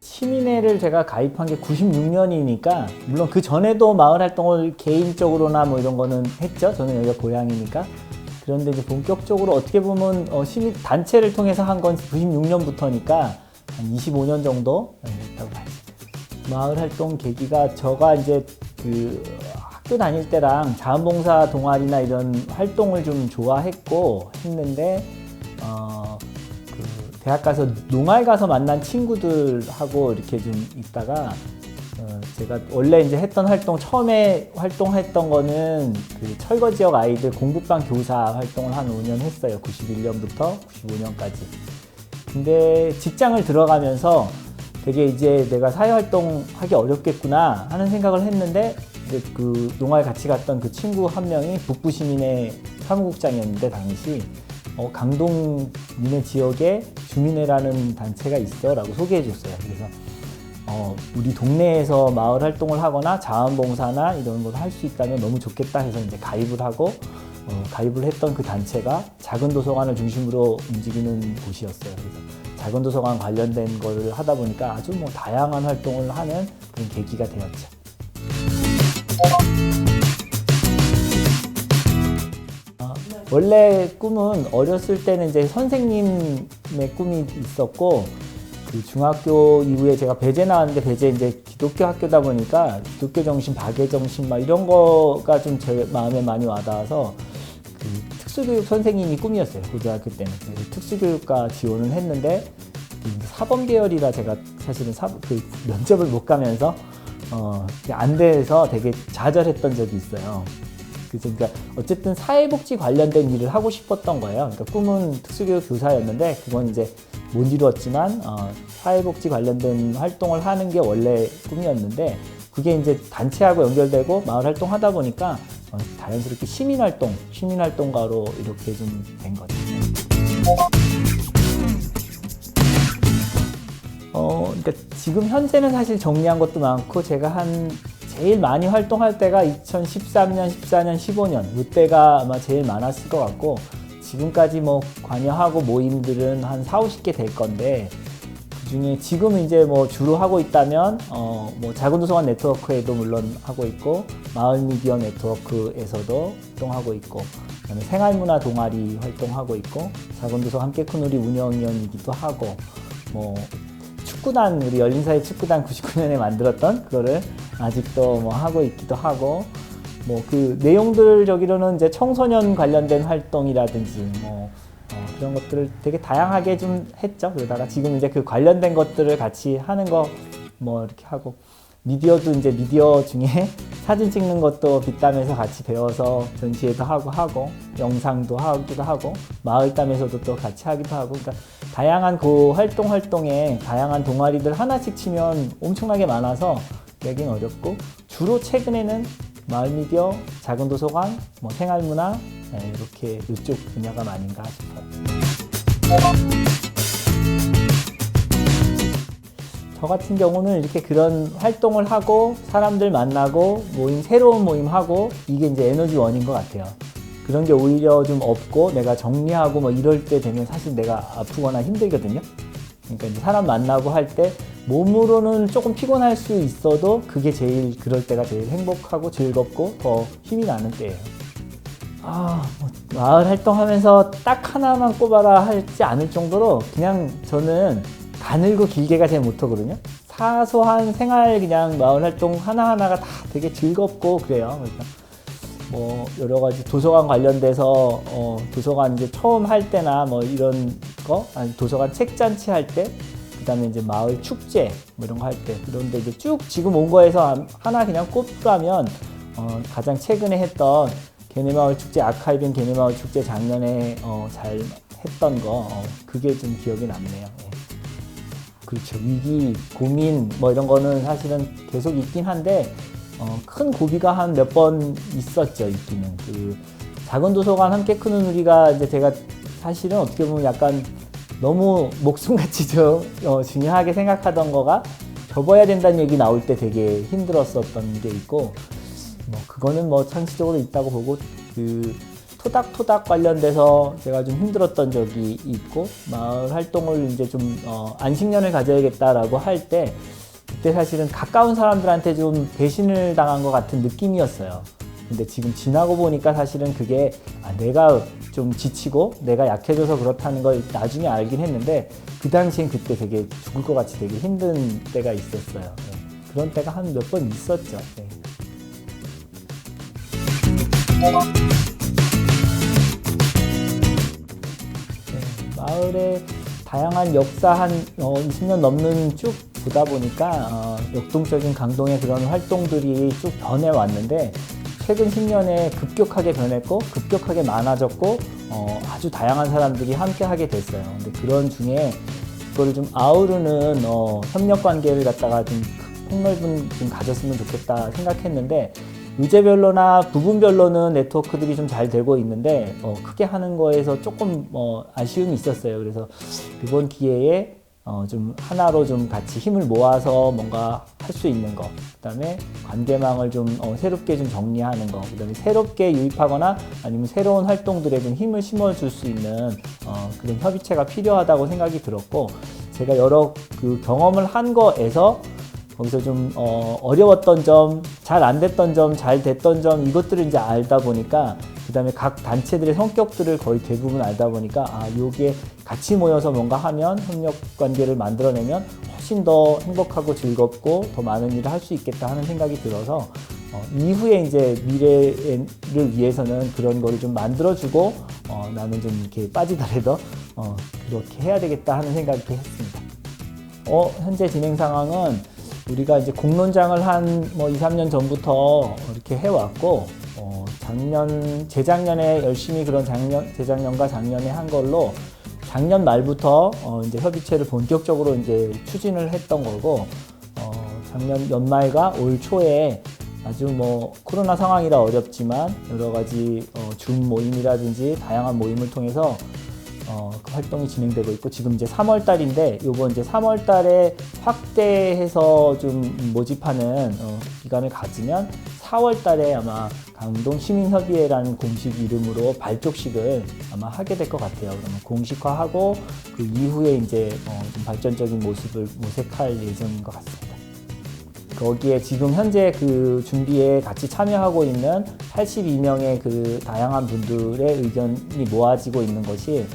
시민회를 제가 가입한 게 96년이니까 물론 그 전에도 마을 활동을 개인적으로나 뭐 이런 거는 했죠. 저는 여기가 고향이니까. 그런데 이제 본격적으로 어떻게 보면 어, 시민 단체를 통해서 한 건 96년부터니까 한 25년 정도 됐다고 봐요. 마을 활동 계기가 저가 이제 그 학교 다닐 때랑 자원봉사 동아리나 이런 활동을 좀 좋아했고 했는데 어, 그 대학 가서 농활 가서 만난 친구들하고 이렇게 좀 있다가 어, 제가 원래 이제 했던 활동 처음에 활동했던 거는 그 철거 지역 아이들 공부방 교사 활동을 한 5년 했어요. 91년부터 95년까지. 근데 직장을 들어가면서 되게 이제 내가 사회 활동 하기 어렵겠구나 하는 생각을 했는데 그 농활 같이 갔던 그 친구 한 명이 북부 시민회 사무국장이었는데 당시 어, 강동 민해 지역에 주민회라는 단체가 있어라고 소개해 줬어요. 그래서 어, 우리 동네에서 마을 활동을 하거나 자원봉사나 이런 걸 할 수 있다면 너무 좋겠다 해서 이제 가입을 하고 어, 가입을 했던 그 단체가 작은 도서관을 중심으로 움직이는 곳이었어요. 그래서 작은 도서관 관련된 거를 하다 보니까 아주 뭐 다양한 활동을 하는 그런 계기가 되었죠. 원래 꿈은 어렸을 때는 이제 선생님의 꿈이 있었고 그 중학교 이후에 제가 배제 나왔는데 배제 이제 기독교 학교다 보니까 기독교 정신, 박애 정신 막 이런 거가 좀 제 마음에 많이 와닿아서 그 특수교육 선생님이 꿈이었어요 고등학교 때는 그래서 특수교육과 지원을 했는데 이 사범 계열이라 제가 사실은 사, 그 면접을 못 가면서 어, 안 돼서 되게 좌절했던 적이 있어요. 그래서 그러니까 어쨌든 사회복지 관련된 일을 하고 싶었던 거예요. 그러니까 꿈은 특수교육 교사였는데 그건 이제 못 이루었지만 어, 사회복지 관련된 활동을 하는 게 원래 꿈이었는데 그게 이제 단체하고 연결되고 마을 활동 하다 보니까 어, 자연스럽게 시민활동, 시민활동가로 이렇게 좀 된 거죠. 어, 그러니까 지금 현재는 사실 정리한 것도 많고 제가 한 제일 많이 활동할 때가 2013년, 14년, 15년. 이때가 아마 제일 많았을 것 같고 지금까지 뭐 관여하고 모임들은 한 4, 50개 될 건데 그중에 지금 이제 뭐 주로 하고 있다면 어뭐 작은 도서관 네트워크에도 물론 하고 있고 마을 미디어 네트워크에서도 활동하고 있고 그다음에 생활문화 동아리 활동하고 있고 작은 도서 함께 큰 우리 운영위원이기도 하고 뭐 축구단 우리 열린사회 축구단 99년에 만들었던 그거를 아직도 뭐 하고 있기도 하고 뭐 그 내용들 저기로는 이제 청소년 관련된 활동이라든지 뭐 어, 그런 것들을 되게 다양하게 좀 했죠. 그러다가 지금 이제 그 관련된 것들을 같이 하는 거 뭐 이렇게 하고 미디어도 이제 미디어 중에 사진 찍는 것도 빗담에서 같이 배워서 전시회도 하고 하고 영상도 하기도 하고 마을담에서도 또 같이 하기도 하고 그러니까 다양한 그 활동 활동에 다양한 동아리들 하나씩 치면 엄청나게 많아서 얘기는 어렵고 주로 최근에는 마을 미디어, 작은 도서관, 뭐 생활문화 네, 이렇게 이쪽 분야가 아닌가 싶어요. 저 같은 경우는 이렇게 그런 활동을 하고 사람들 만나고 모임 새로운 모임 하고 이게 이제 에너지 원인 것 같아요. 그런 게 오히려 좀 없고 내가 정리하고 뭐 이럴 때 되면 사실 내가 아프거나 힘들거든요. 그러니까 사람 만나고 할 때 몸으로는 조금 피곤할 수 있어도 그게 제일 그럴 때가 제일 행복하고 즐겁고 더 힘이 나는 때예요. 아, 뭐 마을 활동하면서 딱 하나만 꼽아라 할지 않을 정도로 그냥 저는 가늘고 길게가 제 모토거든요. 사소한 생활 그냥 마을 활동 하나하나가 다 되게 즐겁고 그래요. 그러니까 뭐 여러 가지 도서관 관련돼서 어 도서관 이제 처음 할 때나 뭐 이런 거 아니 도서관 책 잔치 할 때 그 다음에 이제 마을 축제 뭐 이런 거 할 때 그런데 이제 쭉 지금 온 거에서 하나 그냥 꼽으라면 어 가장 최근에 했던 개내마을 축제 아카이빙 개내마을 축제 작년에 어 잘 했던 거 어 그게 좀 기억이 남네요. 예. 그렇죠. 위기, 고민 뭐 이런 거는 사실은 계속 있긴 한데 어, 큰 고비가 한 몇 번 있었죠. 있기는 그 작은 도서관 함께 크는 우리가 이제 제가 사실은 어떻게 보면 약간 너무 목숨같이 좀 어, 중요하게 생각하던 거가 접어야 된다는 얘기 나올 때 되게 힘들었었던 게 있고 뭐 그거는 뭐 상식적으로 있다고 보고 그 토닥토닥 관련돼서 제가 좀 힘들었던 적이 있고 마을 활동을 이제 좀 어, 안식년을 가져야겠다라고 할 때 그때 사실은 가까운 사람들한테 좀 배신을 당한 것 같은 느낌이었어요. 근데 지금 지나고 보니까 사실은 그게 아, 내가 좀 지치고 내가 약해져서 그렇다는 걸 나중에 알긴 했는데 그 당시엔 그때 되게 죽을 것 같이 되게 힘든 때가 있었어요. 네. 그런 때가 한 몇 번 있었죠. 네. 네, 마을의 다양한 역사 한 어, 20년 넘는 쭉 보다 보니까 어, 역동적인 강동의 그런 활동들이 쭉 변해 왔는데 최근 10년에 급격하게 변했고 급격하게 많아졌고 어, 아주 다양한 사람들이 함께 하게 됐어요. 근데 그런 중에 그거를 좀 아우르는 어, 협력 관계를 갖다가 좀 폭넓은 좀 가졌으면 좋겠다 생각했는데 의제별로나 부분별로는 네트워크들이 좀 잘 되고 있는데 어, 크게 하는 거에서 조금 어, 아쉬움이 있었어요. 그래서 이번 기회에 어, 좀 하나로 좀 같이 힘을 모아서 뭔가 할 수 있는 거, 그다음에 관계망을 좀 어, 새롭게 좀 정리하는 거, 그다음에 새롭게 유입하거나 아니면 새로운 활동들에 좀 힘을 심어줄 수 있는 어, 그런 협의체가 필요하다고 생각이 들었고 제가 여러 그 경험을 한 거에서 거기서 좀 어, 어려웠던 점, 잘 안 됐던 점, 잘 됐던 점 이것들을 이제 알다 보니까 그 다음에 각 단체들의 성격들을 거의 대부분 알다 보니까 아 여기에 같이 모여서 뭔가 하면 협력 관계를 만들어내면 훨씬 더 행복하고 즐겁고 더 많은 일을 할 수 있겠다 하는 생각이 들어서 어, 이후에 이제 미래를 위해서는 그런 거를 좀 만들어주고 어, 나는 좀 이렇게 빠지더라도 어, 그렇게 해야 되겠다 하는 생각을 했습니다. 어, 현재 진행 상황은 우리가 이제 공론장을 한 뭐 2, 3년 전부터 이렇게 해왔고, 어, 작년, 재작년에 열심히 그런 작년, 재작년과 작년에 한 걸로 작년 말부터 어, 이제 협의체를 본격적으로 이제 추진을 했던 거고, 어, 작년 연말과 올 초에 아주 뭐 코로나 상황이라 어렵지만 여러 가지 어, 줌 모임이라든지 다양한 모임을 통해서 어, 그 활동이 진행되고 있고 지금 이제 3월 달인데 요번 이제 3월 달에 확대해서 좀 모집하는 어, 기간을 가지면 4월 달에 아마 강동 시민협의회라는 공식 이름으로 발족식을 아마 하게 될 것 같아요. 그러면 공식화하고 그 이후에 이제 어, 좀 발전적인 모습을 모색할 예정인 것 같습니다. 거기에 지금 현재 그 준비에 같이 참여하고 있는 82명의 그 다양한 분들의 의견이 모아지고 있는 것이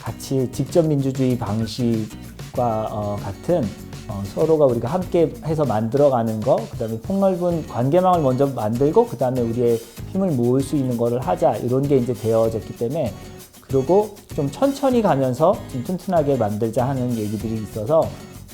같이 직접 민주주의 방식과 어, 같은 어, 서로가 우리가 함께 해서 만들어가는 거, 그 다음에 폭넓은 관계망을 먼저 만들고, 그 다음에 우리의 힘을 모을 수 있는 거를 하자, 이런 게 이제 되어졌기 때문에, 그리고 좀 천천히 가면서 좀 튼튼하게 만들자 하는 얘기들이 있어서,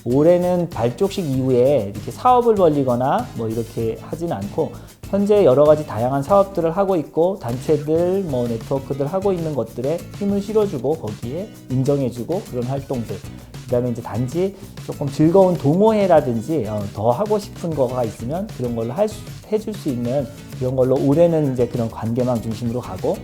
올해는 발족식 이후에 이렇게 사업을 벌리거나 뭐 이렇게 하진 않고 현재 여러 가지 다양한 사업들을 하고 있고 단체들 뭐 네트워크들 하고 있는 것들에 힘을 실어주고 거기에 인정해주고 그런 활동들 그다음에 이제 단지 조금 즐거운 동호회라든지 어, 더 하고 싶은 거가 있으면 그런 걸로 할 수, 해줄 수 있는 그런 걸로 올해는 이제 그런 관계망 중심으로 가고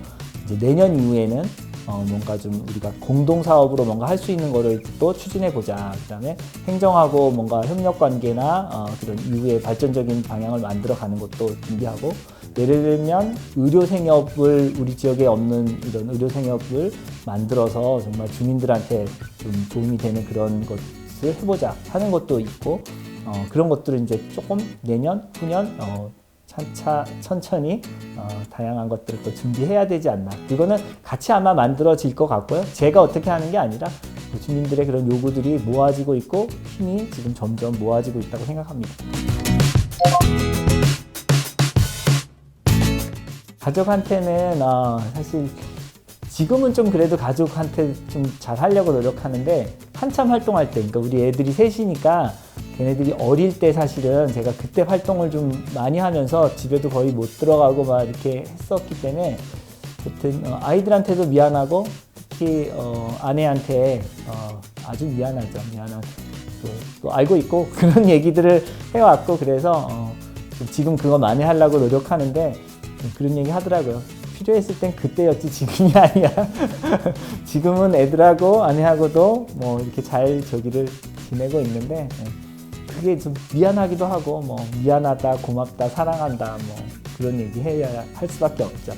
이제 내년 이후에는 어, 뭔가 좀 우리가 공동 사업으로 뭔가 할 수 있는 거를 또 추진해 보자. 그다음에 행정하고 뭔가 협력 관계나 어, 그런 이후에 발전적인 방향을 만들어 가는 것도 준비하고 예를 들면 의료 생협을 우리 지역에 없는 이런 의료 생협을 만들어서 정말 주민들한테 좀 도움이 되는 그런 것을 해보자 하는 것도 있고 어, 그런 것들을 이제 조금 내년, 후년 어, 차차 천천히 어, 다양한 것들을 또 준비해야 되지 않나. 그거는 같이 아마 만들어질 것 같고요. 제가 어떻게 하는 게 아니라 그 주민들의 그런 요구들이 모아지고 있고 힘이 지금 점점 모아지고 있다고 생각합니다. 가족한테는 어, 사실 지금은 좀 그래도 가족한테 좀 잘 하려고 노력하는데 한참 활동할 때, 그러니까 우리 애들이 셋이니까 걔네들이 어릴 때 사실은 제가 그때 활동을 좀 많이 하면서 집에도 거의 못 들어가고 막 이렇게 했었기 때문에 하여튼 어, 아이들한테도 미안하고 특히 어, 아내한테 어, 아주 미안하죠. 미안한 또, 또 알고 있고 그런 얘기들을 해왔고 그래서 어, 좀 지금 그거 많이 하려고 노력하는데 좀 그런 얘기 하더라고요. 필요했을 땐 그때였지 지금이 아니야. 지금은 애들하고 아내하고도 뭐 이렇게 잘 저기를 지내고 있는데 예. 그게 좀 미안하기도 하고 뭐 미안하다 고맙다 사랑한다 뭐 그런 얘기 해야 할 수밖에 없죠.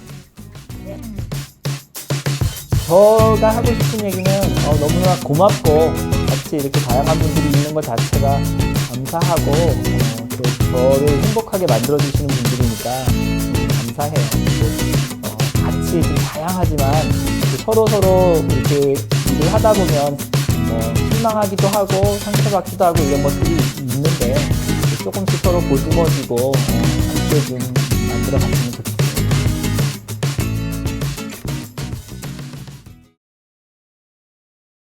음. 제가 하고 싶은 얘기는 어, 너무나 고맙고 같이 이렇게 다양한 분들이 있는 것 자체가 감사하고 어, 또 저를 행복하게 만들어주시는 분들이니까 감사해요. 어, 같이 좀 다양하지만 서로 서로 이렇게 일을 하다 보면 뭐 실망하기도 하고 상처받기도 하고 이런 것들이 있는데 조금씩 서로 보듬어주고 어, 함께 좀 만들어 갔으면 좋겠습니다.